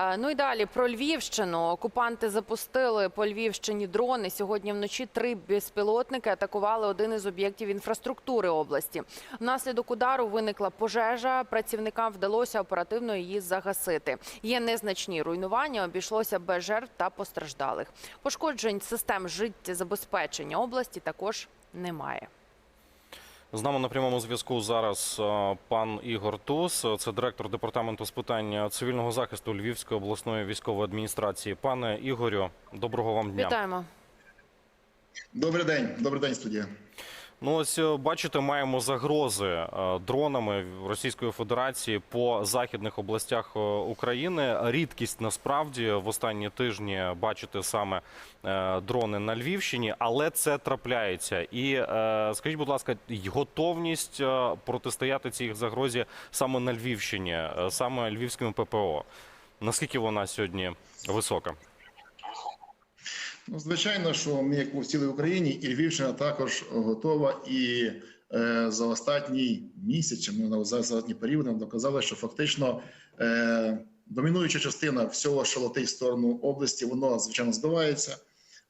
Е, Ну і далі про Львівщину. Окупанти запустили по Львівщині дрони. Сьогодні вночі три безпілотники атакували один із об'єктів інфраструктури області. Внаслідок удару виникла пожежа. Працівникам вдалося оперативно її загасити. Є незначні руйнування. Обійшлося без жертв та постраждалих. Пошкоджень систем життєзабезпечення області також немає. З нами на прямому зв'язку зараз е, пан Ігор Тус, це директор департаменту з питань цивільного захисту Львівської обласної військової адміністрації. Пане Ігорю, доброго вам дня. Вітаємо. Добрий день, добрий день, студія. Ну ось е, бачите, маємо загрози е, дронами Російської Федерації по західних областях е, України. Рідкість насправді в останні тижні бачити саме дрони на Львівщині, але це трапляється. І скажіть, будь ласка, готовність протистояти цій загрозі саме на Львівщині, саме львівським ППО. Наскільки вона сьогодні висока? Ну, звичайно, що ми, як у цілій Україні, і Львівщина також готова. І е, за останній місяць, чи ну, за останній період, нам доказали, що фактично е, домінуюча частина всього, що в сторону області, воно звичайно збивається.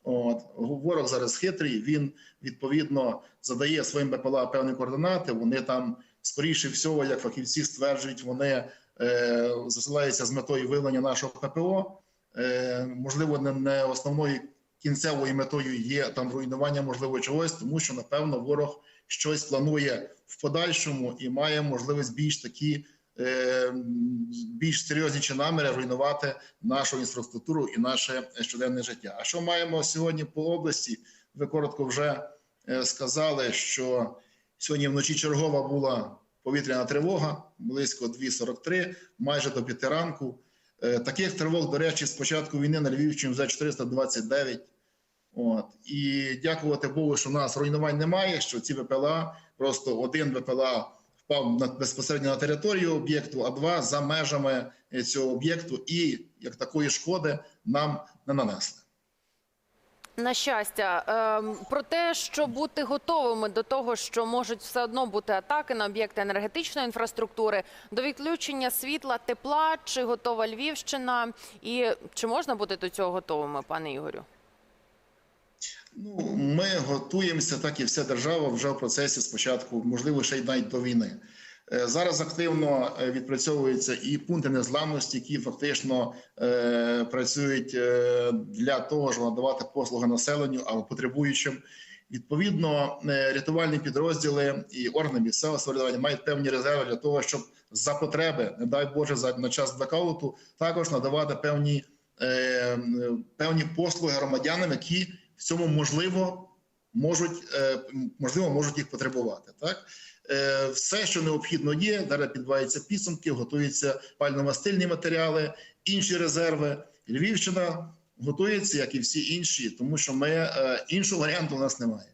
От ворог зараз хитрий. Він відповідно задає своїм БПЛА певні координати. Вони там, скоріше всього, як фахівці стверджують, вони е, засилаються з метою виявлення нашого ППО. Е, можливо, не, основною кінцевою метою є там руйнування, можливо, чогось, тому що напевно ворог щось планує в подальшому і має можливість більш такі. е, Більш серйозніші наміри руйнувати нашу інфраструктуру і наше щоденне життя. А що маємо сьогодні по області? Ви коротко вже е, сказали, що сьогодні вночі чергова була повітряна тривога близько 2.43, майже до 5 ранку. Е, Таких тривог, до речі, з початку війни на Львівщині вже 429. От і дякувати Богу, що в нас руйнувань немає. Що ці ВПЛА просто один ВПЛА впав на безпосередньо на територію об'єкту, а два за межами е, цього об'єкту, і як такої шкоди нам не нанесли. На щастя, ем, про те, що бути готовими до того, що можуть все одно бути атаки на об'єкти енергетичної інфраструктури, до відключення світла, тепла, чи готова Львівщина, і чи можна бути до цього готовими, пане Ігорю? Ну, ми готуємося, так і вся держава вже в процесі спочатку, можливо, ще й навіть до війни. Е, Зараз активно е, відпрацьовуються і пункти незламності, які фактично е, працюють е, для того, щоб надавати послуги населенню або потребуючим. Відповідно, рятувальні підрозділи і органи місцевого самоврядування мають певні резерви для того, щоб за потреби, не дай Боже, за на час блекауту також надавати певні, е, певні послуги громадянам, які в цьому можливо можуть е, можливо можуть їх потребувати. Так Е, все, що необхідно, є. Зараз підбиваються підсумки, готуються пально-мастильні матеріали, інші резерви. Львівщина готується, як і всі інші, тому що ми е, іншого варіанту у нас немає.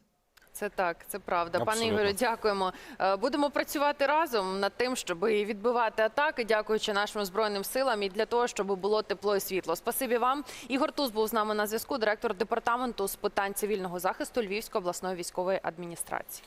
Це так, це правда. Пане Абсолютно. Ігорю, дякуємо. Е, Будемо працювати разом над тим, щоб і відбивати атаки, дякуючи нашим збройним силам, і для того, щоб було тепло і світло. Спасибі вам. Ігор Туз був з нами на зв'язку, директор департаменту з питань цивільного захисту Львівської обласної військової адміністрації.